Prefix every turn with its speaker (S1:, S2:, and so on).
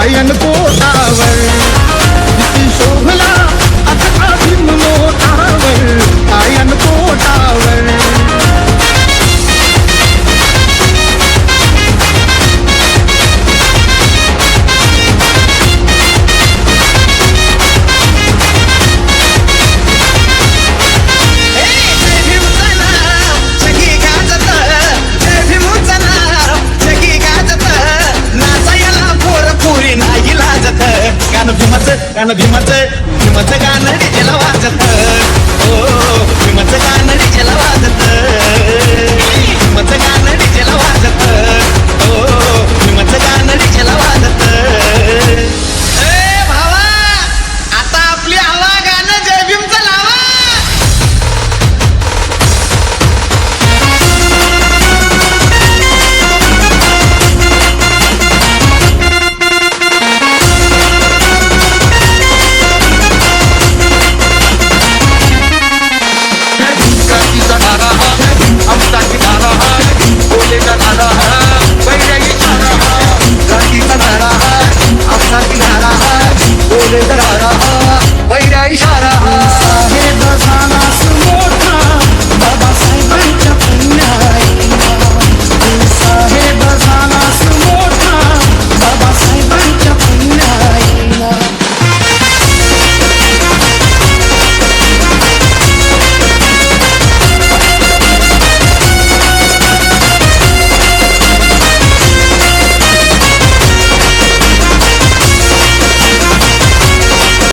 S1: ராயன் போட்டாவள்
S2: கண்ண விமத்த விமத்த கண்ணடி